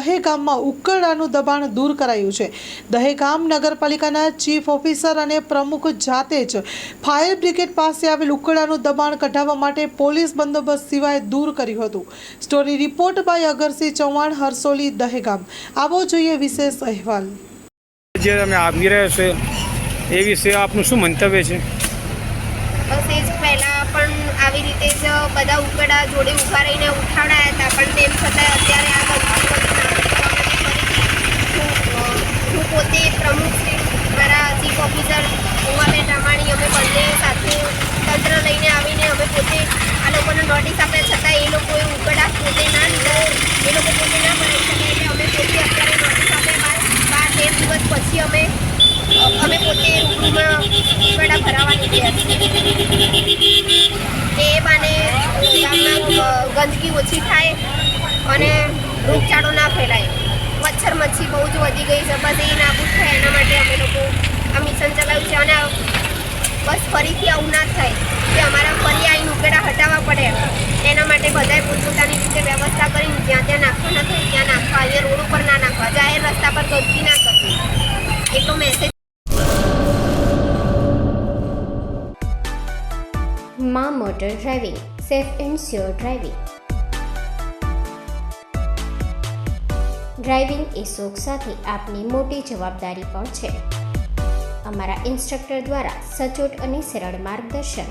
દહેગામમાં ઉકરડાનું દબાણ દૂર કરાયું છે. દહેગામ નગરપાલિકાના ચીફ ઓફિસર અને પ્રમુખ જાતે જ ફાયર બ્રિગેડ પાસે આવેલ ઉકરડાનું દબાણ કઢાવવા માટે પોલીસ બંદોબસ્ત સિવાય દૂર કર્યું હતું. Story report by Agarsinh Chauhan Harsoli Dehgam. આવો જોઈએ વિશેષ અહેવાલ. જે તમે આવી રહ્યા છે એ વિશે આપનું શું મંતવ્ય છે? બસ એ જ પહેલાં પણ આવી રીતે જ બધા ઉકડા જોડે ઊભા રહીને ઉઠાડાયા હતા પણ તેમ છતાં અત્યારે આ ગંદકી બધી નાબૂદ કરવા માટે ફરીથી હું, અ, હું પોતે પ્રમુખ શ્રી મારા ચીફ ઓફિસર ઉમાબેન રામાણી અમે બંને સાથે તંત્ર લઈને આવીને અમે પોતે આ લોકોને નોટિસ આપે છતાં એ લોકોએ ઉકળા પોતે ના લીધા. એ લોકો પોતે ના બનાવી શકે એટલે અમે પોતે અત્યારે નોટિસ આપ્યા બાદ બાર તેર દિવસ પછી અમે અમે પોતે રૂબરૂમાં ઉકળા ભરાવા નીકળ્યા એ બાને ગંદકી ઓછી થાય અને રોગચાળો ના ફેલાય. મચ્છર મચ્છી બહુ જ વધી ગઈ છે. બસ એ નાબૂદ થાય એના માટે અમે લોકો આ મિશન ચલાવ્યું છે. અને બસ ફરીથી આવું ના થાય કે અમારા ફરી આવીને ઉકેડા હટાવવા પડે એના માટે બધાએ પોતપોતાની રીતે વ્યવસ્થા કરીને જ્યાં ત્યાં નાખવા ના થાય ત્યાં નાખવા. અહીંયા રોડ ઉપર ના નાખવા. જાહેર રસ્તા પર ગંદકી ના કરવી. એટલો મેસેજમાં motor driving, safe and sure driving. Driving એ શોખ સાથે આપની મોટી જવાબદારી પણ છે. અમારા ઇન્સ્ટ્રક્ટર દ્વારા સચોટ અને સરળ માર્ગદર્શન.